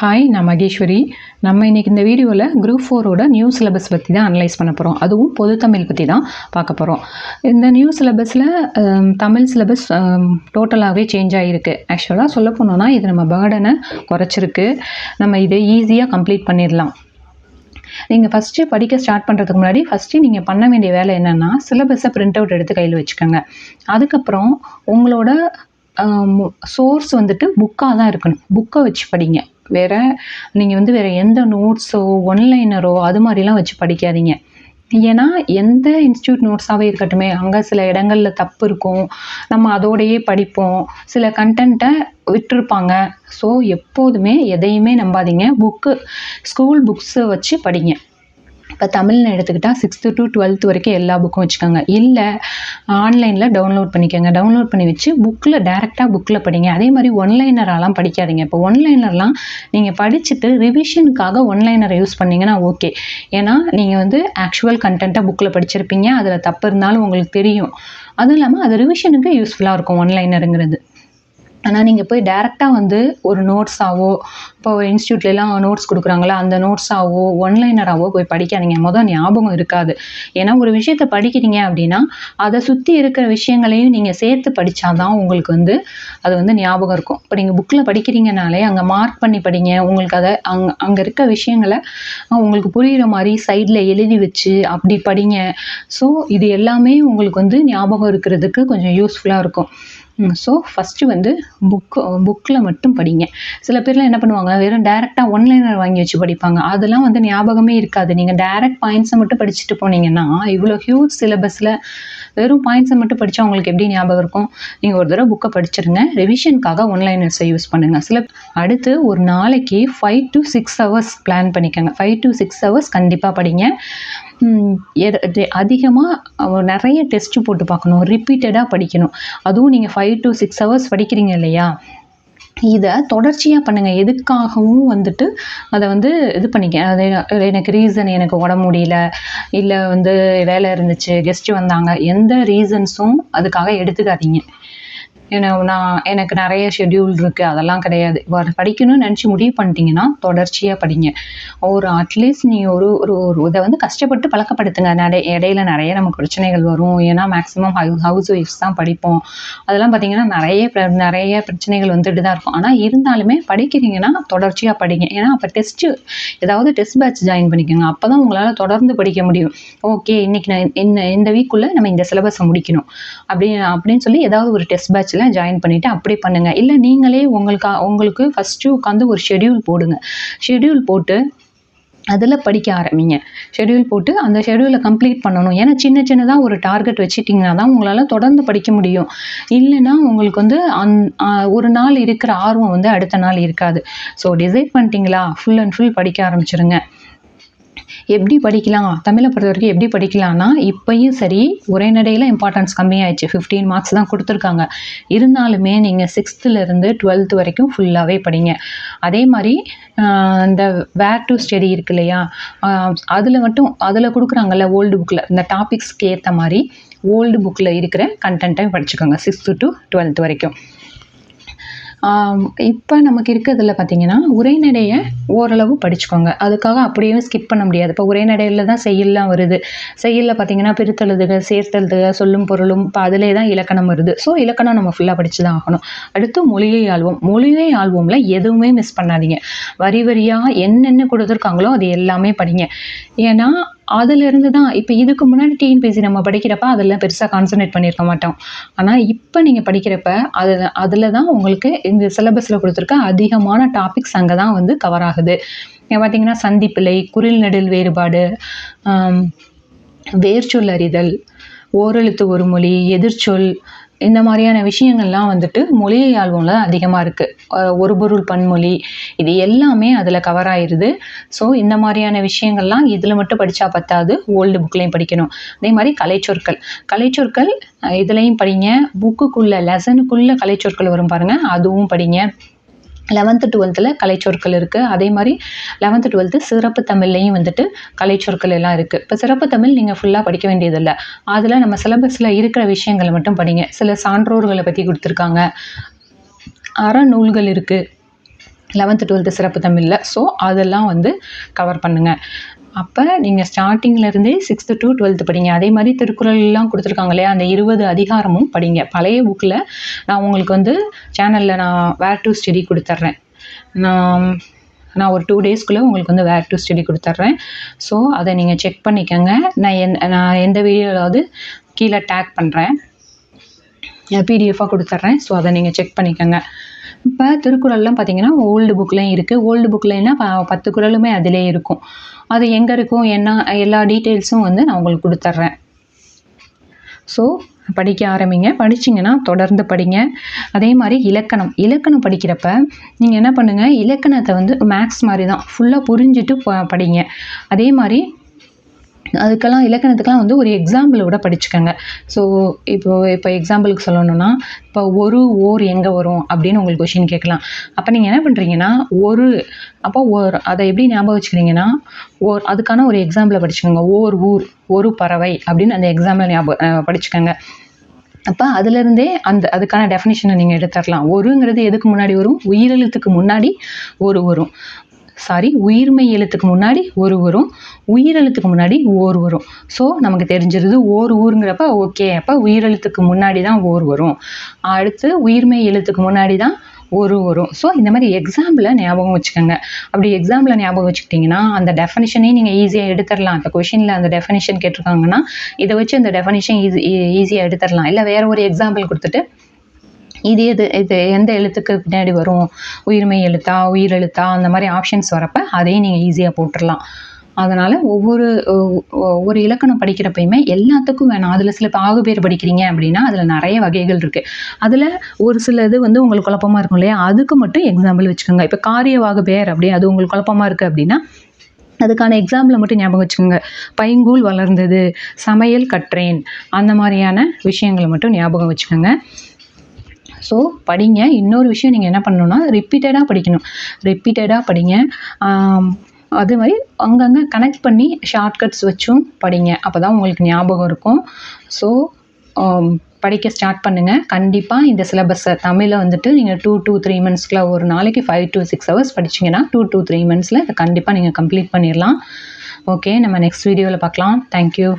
Hi நான் மகேஸ்வரி. நம்ம இன்றைக்கி இந்த வீடியோவில் குரூப் ஃபோரோட நியூ சிலபஸ் பற்றி தான் அனலைஸ் பண்ண போகிறோம் அதுவும் பொது தமிழ் பற்றி தான் பார்க்க போகிறோம் இந்த நியூ சிலபஸில் தமிழ் சிலபஸ் டோட்டலாகவே சேஞ்ச் ஆகிருக்கு ஆக்சுவலாக சொல்ல போனோன்னா இது நம்ம பேர்டனை குறைச்சிருக்கு. நம்ம இதை ஈஸியாக கம்ப்ளீட் பண்ணிடலாம். நீங்கள் ஃபஸ்ட்டு படிக்க ஸ்டார்ட் பண்ணுறதுக்கு முன்னாடி ஃபஸ்ட்டு நீங்கள் பண்ண வேண்டிய வேலை என்னென்னா சிலபஸை பிரிண்ட் அவுட் எடுத்து கையில் வச்சுக்கோங்க. அதுக்கப்புறம் உங்களோட சோர்ஸ் வந்துட்டு புக்காக தான் இருக்கணும் புக்கை வச்சு படிங்க. வேறு நீங்கள் வந்து வேறு எந்த நோட்ஸோ ஒன்லைனரோ அது மாதிரிலாம் வச்சு படிக்காதீங்க. ஏன்னா எந்த இன்ஸ்டியூட் நோட்ஸாகவே இருக்கட்டுமே அங்கே சில இடங்களில் தப்பு இருக்கும். நம்ம அதோடையே படிப்போம். சில கண்டென்ட்டை விட்டுருப்பாங்க. ஸோ எப்போதுமே எதையுமே நம்பாதீங்க. புக்கு ஸ்கூல் புக்ஸை வச்சு படிங்க. இப்போ தமிழ்னு எடுத்துக்கிட்டால் சிக்ஸ்த்து டு டுவெல்த் வரைக்கும் எல்லா புக்கும் வச்சுக்கோங்க. இல்லை ஆன்லைனில் டவுன்லோட் பண்ணிக்கோங்க. டவுன்லோட் பண்ணி வச்சு புக்கில் டேரெக்டாக புக்கில் படிங்க. அதே மாதிரி ஒன்லைனரெலாம் படிக்காதீங்க. இப்போ ஒன்லைனர்லாம் நீங்கள் படிச்சுட்டு ரிவிஷனுக்காக ஒன்லைனரை யூஸ் பண்ணிங்கன்னா ஓகே ஏன்னா நீங்கள் வந்து ஆக்சுவல் கண்டென்ட்டாக புக்கில் படிச்சிருப்பீங்க. அதில் தப்பு இருந்தாலும் உங்களுக்கு தெரியும். அதுவும் இல்லாமல் அது ரிவிஷனுக்கு யூஸ்ஃபுல்லாக இருக்கும் ஒன்லைனருங்கிறது ஆனால் நீங்கள் போய் டேரெக்டாக வந்து ஒரு நோட்ஸாவோ இப்போ ஒரு இன்ஸ்டியூட்லலாம் நோட்ஸ் கொடுக்குறாங்களா அந்த நோட்ஸாவோ ஒன்லைனராகவோ போய் படிக்காதீங்க. மொதல் ஞாபகம் இருக்காது. ஏன்னா ஒரு விஷயத்த படிக்கிறீங்க அப்படின்னா அதை சுற்றி இருக்கிற விஷயங்களையும் நீங்கள் சேர்த்து படித்தா தான் உங்களுக்கு வந்து அது வந்து ஞாபகம் இருக்கும். இப்போ நீங்கள் புக்கில் படிக்கிறீங்கனாலே அங்கே மார்க் பண்ணி படிங்க. உங்களுக்கு அதை அங் அங்கே இருக்க விஷயங்களை உங்களுக்கு புரிகிற மாதிரி சைடில் எழுதி வச்சு அப்படி படிங்க. ஸோ இது எல்லாமே உங்களுக்கு வந்து ஞாபகம் இருக்கிறதுக்கு கொஞ்சம் யூஸ்ஃபுல்லாக இருக்கும். ஸோ ஃபஸ்ட்டு வந்து புக்கு புக்கில் மட்டும் படிங்க. சில பேர்லாம் என்ன பண்ணுவாங்க வெறும் டேரெக்டாக ஒன்லைனர் வாங்கி வச்சு படிப்பாங்க. அதெல்லாம் வந்து ஞாபகமே இருக்காது. நீங்கள் டேரெக்ட் பாயிண்ட்ஸை மட்டும் படிச்சுட்டு போனீங்கன்னா இவ்வளோ ஹியூஜ் சிலபஸில் வெறும் பாயிண்ட்ஸை மட்டும் படித்தா உங்களுக்கு எப்படி ஞாபகம் இருக்கும்? நீங்கள் ஒரு தடவை புக்கை படிச்சிருங்க. ரிவிஷனுக்காக ஒன்லைனர்ஸை யூஸ் பண்ணுங்கள் சில அடுத்து ஒரு நாளைக்கு five to six hours plan பண்ணிக்கோங்க. ஃபைவ் டு சிக்ஸ் ஹவர்ஸ் கண்டிப்பாக படிங்க. அதிகமாக நிறைய டெஸ்ட்டு போட்டு பார்க்கணும். ரிப்பீட்டடாக படிக்கணும். அதுவும் நீங்கள் ஃபைவ் டு சிக்ஸ் ஹவர்ஸ் படிக்கிறீங்க இல்லையா? இதை தொடர்ச்சியாக பண்ணுங்கள் எதுக்காகவும் வந்துட்டு அதை வந்து இது பண்ணிக்க அது எனக்கு ரீசன் எனக்கு உடம்பு முடியல இல்லை வந்து வேலை இருந்துச்சு கெஸ்ட்டு வந்தாங்க எந்த ரீசன்ஸும் அதுக்காக எடுத்துக்காதீங்க. நான் எனக்கு நிறைய ஷெட்யூல் இருக்குது அதெல்லாம் கிடையாது. படிக்கணும்னு நினச்சி முடிவு பண்ணிட்டீங்கன்னா தொடர்ச்சியாக படிங்க. ஒரு அட்லீஸ்ட் நீங்கள் ஒரு ஒரு ஒரு இதை வந்து கஷ்டப்பட்டு பழக்கப்படுத்துங்க. நடை இடையில நிறைய நமக்கு பிரச்சனைகள் வரும். ஏன்னா மேக்ஸிமம் ஹவுஸ் ஒய்ஃப்ஸ் தான் படிப்போம். அதெல்லாம் பார்த்திங்கன்னா நிறைய நிறைய பிரச்சனைகள் வந்துட்டு தான் இருக்கும். ஆனால் இருந்தாலுமே படிக்கிறீங்கன்னா தொடர்ச்சியாக படிங்க. ஏன்னா அப்போ டெஸ்ட்டு ஏதாவது டெஸ்ட் பேட்ச் ஜாயின் பண்ணிக்கோங்க. அப்போ தான் உங்களால் தொடர்ந்து படிக்க முடியும். ஓகே இன்றைக்கி நான் இந்த இந்த வீக்குள்ளே நம்ம இந்த சிலபஸை முடிக்கணும். அப்படி அப்படின்னு சொல்லி ஏதாவது ஒரு டெஸ்ட் பேட்ச் கிளாஸில் ஜாயின் பண்ணிவிட்டு அப்படி பண்ணுங்கள் இல்லை நீங்களே உங்களுக்கு உங்களுக்கு ஃபஸ்ட்டு உட்காந்து ஒரு ஷெடியூல் போடுங்க. ஷெடியூல் போட்டு அதில் படிக்க ஆரம்பிங்க. ஷெடியூல் போட்டு அந்த ஷெடியூலை கம்ப்ளீட் பண்ணணும். ஏன்னா சின்ன சின்னதாக ஒரு டார்கெட் வச்சுட்டிங்கன்னா தான் உங்களால் தொடர்ந்து படிக்க முடியும். இல்லைன்னா உங்களுக்கு வந்து அந் ஒரு நாள் இருக்கிற ஆர்வம் வந்து அடுத்த நாள் இருக்காது. ஸோ டிசைட் பண்ணிட்டீங்களா? ஃபுல் அண்ட் ஃபுல் படிக்க ஆரம்பிச்சிருங்க. எப்படி படிக்கலாம்? தமிழை பொறுத்த வரைக்கும் எப்படி படிக்கலாம்னா இப்போயும் சரி உரைநடையில் இம்பார்ட்டன்ஸ் கம்மியாயிடுச்சு. ஃபிஃப்டீன் மார்க்ஸ் தான் கொடுத்துருக்காங்க. இருந்தாலுமே நீங்கள் சிக்ஸ்த்துலேருந்து டுவெல்த் வரைக்கும் ஃபுல்லாகவே படிங்க. அதே மாதிரி இந்த வேர் டு ஸ்டடி இருக்கு இல்லையா? அதில் மட்டும் அதில் கொடுக்குறாங்கல்ல ஓல்டு புக்கில் இந்த டாபிக்ஸ்க்கு ஏற்ற மாதிரி ஓல்டு புக்கில் இருக்கிற கண்டென்ட்டையும் படிச்சுக்கோங்க. சிக்ஸ்த்து டு டுவெல்த் வரைக்கும். இப்போ நமக்கு இருக்கிறதுல பார்த்தீங்கன்னா உரைநடையை ஓரளவு படிச்சுக்கோங்க. அதுக்காக அப்படியே ஸ்கிப் பண்ண முடியாது. இப்போ உரைநடையில் தான் செய்யலாம் வருது. செய்யலில் பார்த்தீங்கன்னா பிரித்தெழுதுக சேர்த்தெழுதுக சொல்லும் பொருளும் இப்போ அதிலே தான் இலக்கணம் வருது. ஸோ இலக்கணம் நம்ம ஃபுல்லாக படித்து தான் ஆகணும். அடுத்து மொழியை ஆழ்வோம் மொழியை ஆழ்வோமில் எதுவுமே மிஸ் பண்ணாதீங்க. வரி வரியாக என்னென்ன கொடுத்துருக்காங்களோ அது எல்லாமே படிங்க. ஏன்னா அதுலேருந்து தான் இப்போ இதுக்கு முன்னாடி டிஎன்பிசி நம்ம படிக்கிறப்ப அதெல்லாம் பெருசாக கான்சன்ட்ரேட் பண்ணியிருக்க மாட்டோம். ஆனால் இப்போ நீங்கள் படிக்கிறப்ப அது அதில் தான் உங்களுக்கு இந்த சிலபஸில் கொடுத்துருக்க அதிகமான டாபிக்ஸ் அங்கே தான் வந்து கவர் ஆகுது. பார்த்தீங்கன்னா சந்திப்பிழை குரில் நெடில் வேறுபாடு வேர்ச்சொல் அறிதல் ஓரெழுத்து ஒரு மொழி எதிர்ச்சொல் இந்த மாதிரியான விஷயங்கள்லாம் வந்துட்டு மொழியை ஆழ்வும்ல அதிகமாக இருக்குது ஒரு பொருள் பன்மொழி இது எல்லாமே அதில் கவர் ஆயிடுது ஸோ இந்த மாதிரியான விஷயங்கள்லாம் இதில் மட்டும் படித்தா பத்தாது. ஓல்டு புக்லேயும் படிக்கணும். அதே மாதிரி கலைச்சொற்கள். கலைச்சொற்கள் இதுலேயும் படிங்க. புக்குக்குள்ளே லெசனுக்குள்ளே கலைச்சொற்கள் வரும் பாருங்கள் அதுவும் படிங்க. லெவன்த்து டுவெல்த்தில் கலைச்சொற்கள் இருக்குது அதே மாதிரி லெவன்த்து டுவெல்த்து சிறப்பு தமிழ்லையும் வந்துட்டு கலைச்சொற்கள் எல்லாம் இருக்குது இப்போ சிறப்பு தமிழ் நீங்கள் ஃபுல்லாக படிக்க வேண்டியதில்லை. அதில் நம்ம சிலபஸில் இருக்கிற விஷயங்களை மட்டும் படிங்க. சில சான்றோர்களை பற்றி கொடுத்துருக்காங்க. அறநூல்கள் இருக்குது லெவன்த்து டுவெல்த்து சிறப்பு தமிழில். ஸோ அதெல்லாம் வந்து கவர் பண்ணுங்கள் அப்போ நீங்கள் ஸ்டார்டிங்லேருந்தே சிக்ஸ்த்து டு டுவெல்த்து படிங்க. அதே மாதிரி திருக்குறள்லாம் கொடுத்துருக்காங்க இல்லையா? அந்த இருபது அதிகாரமும் படிங்க. பழைய புக்கில் நான் உங்களுக்கு வந்து சேனலில் நான் வேர் டு ஸ்டடி கொடுத்துட்றேன் நான் நான் ஒரு டூ டேஸ்க்குள்ளே உங்களுக்கு வந்து வேர் டு ஸ்டடி கொடுத்துட்றேன் ஸோ அதை நீங்கள் செக் பண்ணிக்கோங்க. நான் என் நான் எந்த வீடியோவாவது கீழே டேக் பண்ணுறேன் பிடிஎஃபாக கொடுத்துட்றேன். ஸோ அதை நீங்கள் செக் பண்ணிக்கோங்க. இப்போ திருக்குறள்லாம் பார்த்தீங்கன்னா ஓல்டு புக்லேயும் இருக்குது ஓல்டு புக்லேன்னா பத்து குரலுமே அதிலே இருக்கும். அது எங்கே இருக்கும்? என்ன எல்லா டீட்டெயில்ஸும் வந்து நான் உங்களுக்கு கொடுத்துட்றேன். ஸோ படிக்க ஆரம்பிங்க. படிச்சிங்கன்னா தொடர்ந்து படிங்க. அதே மாதிரி இலக்கணம். இலக்கணம் படிக்கிறப்ப நீங்கள் என்ன பண்ணுங்கள் இலக்கணத்தை வந்து மேக்ஸ் மாதிரி தான் ஃபுல்லாக புரிஞ்சுட்டு ப படிங்க. அதே மாதிரி அதுக்கெல்லாம் இலக்கணத்துக்கெல்லாம் வந்து ஒரு எக்ஸாம்பிள் விட படிச்சுக்கோங்க. ஸோ இப்போ இப்போ எக்ஸாம்பிளுக்கு சொல்லணும்னா இப்போ ஒரு ஓர் எங்கே வரும் அப்படின்னு உங்களுக்கு கொஷின் கேட்கலாம். அப்போ நீங்கள் என்ன பண்ணுறீங்கன்னா ஒரு அப்போ ஒரு அதை எப்படி ஞாபகம் வச்சுக்கிறீங்கன்னா ஓர் அதுக்கான ஒரு எக்ஸாம்பிளை படிச்சுக்கோங்க. ஓர் ஊர் ஒரு பறவை அப்படின்னு அந்த எக்ஸாம்பிளை ஞாபகம் படிச்சுக்கோங்க. அப்போ அதுலேருந்தே அந்த அதுக்கான டெஃபினேஷனை நீங்கள் எடுத்துடலாம் ஒருங்கிறது எதுக்கு முன்னாடி வரும்? உயிரெழுத்துக்கு முன்னாடி ஒரு வரும். சாரி உயிர்மை எழுத்துக்கு முன்னாடி ஒரு வரும் உயிரெழுத்துக்கு முன்னாடி ஓர் வரும். ஸோ நமக்கு தெரிஞ்சிருது ஓர் ஊருங்கிறப்ப ஓகே அப்போ உயிரெழுத்துக்கு முன்னாடி தான் ஓர் வரும். அடுத்து உயிர்மை எழுத்துக்கு முன்னாடி தான் ஒரு வரும். ஸோ இந்த மாதிரி எக்ஸாம்பிளை ஞாபகம் வச்சுக்கோங்க. அப்படி எக்ஸாம்பிளை ஞாபகம் வச்சுக்கிட்டிங்கன்னா அந்த டெஃபனிஷனே நீங்கள் ஈஸியாக எடுத்துடலாம். இப்போ கொஷினில் அந்த டெஃபனிஷன் கேட்டிருக்காங்கன்னா இதை வச்சு அந்த டெஃபனிஷன் ஈஸி ஈஸியாக எடுத்துடலாம். இல்லை வேறு ஒரு எக்ஸாம்பிள் கொடுத்துட்டு இது எது இது எந்த எழுத்துக்கு பின்னாடி வரும்? உயிர்மெய் எழுத்தா உயிர் எழுத்தா? அந்த மாதிரி ஆப்ஷன்ஸ் வரப்போ அதையும் நீங்கள் ஈஸியாக போட்டுடலாம் அதனால் ஒவ்வொரு ஒவ்வொரு இலக்கணம் படிக்கிறப்பயுமே எல்லாத்துக்கும் வேணாம். அதில் சில இப்போ ஆகுபேர் படிக்கிறீங்க அப்படின்னா அதில் நிறைய வகைகள் இருக்குது அதில் ஒரு சில இது வந்து உங்களுக்கு குழப்பமாக இருக்கும் இல்லையா? அதுக்கு மட்டும் எக்ஸாம்பிள் வச்சுக்கோங்க. இப்போ காரியவாகு பேர் அப்படி அது உங்களுக்கு குழப்பமாக இருக்குது அப்படின்னா அதுக்கான எக்ஸாம்பிளை மட்டும் ஞாபகம் வச்சுக்கோங்க. பைங்கூல் வளர்ந்தது சமையல் கற்றேன் அந்த மாதிரியான விஷயங்களை மட்டும் ஞாபகம் வச்சுக்கோங்க. ஸோ படிங்க. இன்னொரு விஷயம் நீங்கள் என்ன பண்ணணும்னா ரிப்பீட்டடாக படிக்கணும். ரிப்பீட்டடாக படிங்க. அதே மாதிரி அங்கங்கே கனெக்ட் பண்ணி ஷார்ட்கட்ஸ் வச்சும் படிங்க. அப்போ தான் உங்களுக்கு ஞாபகம் இருக்கும். ஸோ படிக்க ஸ்டார்ட் பண்ணுங்கள் கண்டிப்பாக இந்த சிலபஸை தமிழை வந்துட்டு நீங்கள் டூ டூ த்ரீ மந்த்ஸ்க்குள்ள ஒரு நாளைக்கு ஃபைவ் டு சிக்ஸ் ஹவர்ஸ் படிச்சீங்கன்னா டூ டூ த்ரீ மந்த்ஸில் இதை கண்டிப்பாக நீங்கள் கம்ப்ளீட் பண்ணிடலாம் ஓகே நம்ம நெக்ஸ்ட் வீடியோவில் பார்க்கலாம் தேங்க்யூ